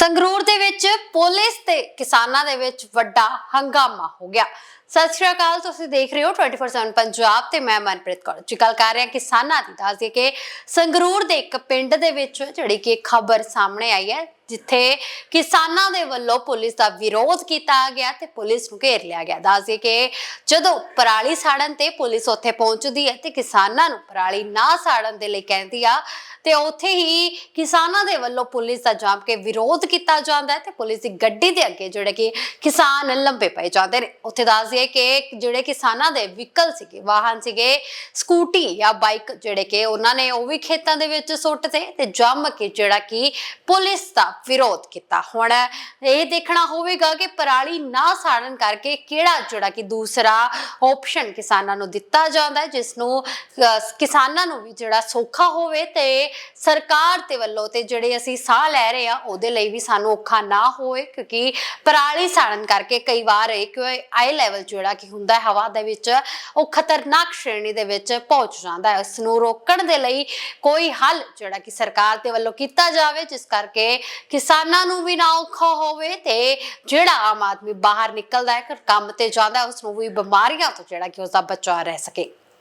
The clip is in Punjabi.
ਸੰਗਰੂਰ ਦੇ ਵਿੱਚ ਪੁਲਿਸ ਤੇ ਕਿਸਾਨਾਂ ਦੇ ਵਿੱਚ ਵੱਡਾ ਹੰਗਾਮਾ ਹੋ ਗਿਆ। ਸਤਿ ਸ਼੍ਰੀ ਅਕਾਲ, ਤੁਸੀਂ ਦੇਖ ਰਹੇ ਹੋ 24/7 ਪੰਜਾਬ ਤੇ ਮੈਂ ਮਨਪ੍ਰੀਤ ਕੌਰ। ਜੀ, ਗੱਲ ਕਰ ਰਹੇ ਹਾਂ ਕਿਸਾਨਾਂ ਦੀ। ਦੱਸਦੀ ਕਿ ਸੰਗਰੂਰ ਦੇ ਇੱਕ ਪਿੰਡ ਦੇ ਵਿੱਚ ਜਿਹੜੀ ਕਿ ਖਬਰ ਸਾਹਮਣੇ ਆਈ ਹੈ, ਜਿੱਥੇ ਕਿਸਾਨਾਂ ਦੇ ਵੱਲੋਂ ਪੁਲਿਸ ਦਾ ਵਿਰੋਧ ਕੀਤਾ ਗਿਆ ਤੇ ਪੁਲਿਸ ਨੂੰ ਘੇਰ ਲਿਆ ਗਿਆ। ਦੱਸਦੀ ਕਿ ਜਦੋਂ ਪਰਾਲੀ ਸਾੜਨ ਤੇ ਪੁਲਿਸ ਉੱਥੇ ਪਹੁੰਚਦੀ ਹੈ ਤੇ ਕਿਸਾਨਾਂ ਨੂੰ ਪਰਾਲੀ ਨਾ ਸਾੜਨ ਦੇ ਲਈ ਕਹਿੰਦੀ ਆ ਤੇ ਉੱਥੇ ਹੀ ਕਿਸਾਨਾਂ ਦੇ ਵੱਲੋਂ ਪੁਲਿਸ ਦਾ ਜਾਮ ਕੇ ਵਿਰੋਧ ਕੀਤਾ ਜਾਂਦਾ ਹੈ ਤੇ ਪੁਲਿਸ ਦੀ ਗੱਡੀ ਦੇ ਅੱਗੇ ਜਿਹੜੇ ਕਿ ਕਿਸਾਨ ਲੰਬੇ ਪਏ ਜਾਂਦੇ ਨੇ। ਉੱਥੇ ਦੱਸ ਦਈਏ ਕਿ ਜਿਹੜੇ ਕਿਸਾਨਾਂ ਦੇ ਵਹੀਕਲ ਸੀਗੇ, ਵਾਹਨ ਸੀਗੇ, ਸਕੂਟੀ ਜਾਂ ਬਾਈਕ ਜਿਹੜੇ ਕਿ ਉਹਨਾਂ ਨੇ ਉਹ ਵੀ ਖੇਤਾਂ ਦੇ ਵਿੱਚ ਸੁੱਟ ਤੇ ਜੰਮ ਕੇ ਜਿਹੜਾ ਕਿ ਪੁਲਿਸ ਦਾ ਵਿਰੋਧ ਕੀਤਾ। ਹੁਣ ਇਹ ਦੇਖਣਾ ਹੋਵੇਗਾ ਕਿ ਪਰਾਲੀ ਨਾ ਸਾੜਨ ਕਰਕੇ ਕਿਹੜਾ ਜਿਹੜਾ ਕਿ ਦੂਸਰਾ ਆਪਸ਼ਨ ਕਿਸਾਨਾਂ ਨੂੰ ਦਿੱਤਾ ਜਾਂਦਾ ਜਿਸ ਨੂੰ ਕਿਸਾਨਾਂ ਨੂੰ ਵੀ ਜਿਹੜਾ ਸੌਖਾ ਹੋਵੇ ਤੇ ਸਰਕਾਰ ਦੇ ਵੱਲੋਂ ਤੇ ਜਿਹੜੇ ਅਸੀਂ ਸਾਹ ਲੈ ਰਹੇ ਆ, ਉਹਦੇ ਲਈ ਵੀ ਸਾਨੂੰ ਔਖਾ ਨਾ ਹੋਵੇ ਕਿਉਂਕਿ ਪਰਾਲੀ ਸਾੜਨ ਕਰਕੇ ਕਈ ਵਾਰ ਇੱਕ ਆਈ ਲੈਵਲ ਜਿਹੜਾ ਕਿ ਹੁੰਦਾ ਹੈ, ਹਵਾ ਦੇ ਵਿੱਚ ਉਹ ਖਤਰਨਾਕ ਸ਼੍ਰੇਣੀ ਦੇ ਵਿੱਚ ਪਹੁੰਚ ਜਾਂਦਾ ਹੈ। ਇਸ ਨੂੰ ਰੋਕਣ ਦੇ ਲਈ ਕੋਈ ਹੱਲ ਜਿਹੜਾ ਕਿ ਸਰਕਾਰ ਦੇ ਵੱਲੋਂ ਕੀਤਾ ਜਾਵੇ, ਜਿਸ ਕਰਕੇ ਕਿਸਾਨਾਂ ਨੂੰ ਵੀ ਨਾ ਔਖਾ ਹੋਵੇ ਤੇ ਜਿਹੜਾ ਆਮ ਆਦਮੀ ਬਾਹਰ ਨਿਕਲਦਾ ਹੈ, ਕੰਮ ਤੇ ਜਾਂਦਾ ਹੈ ਉਸ ਨੂੰ ਵੀ ਬਿਮਾਰੀਆਂ ਤੋਂ ਜਿਹੜਾ ਕਿ ਉਸ ਦਾ ਬਚਾਅ ਰਹਿ ਸਕੇ।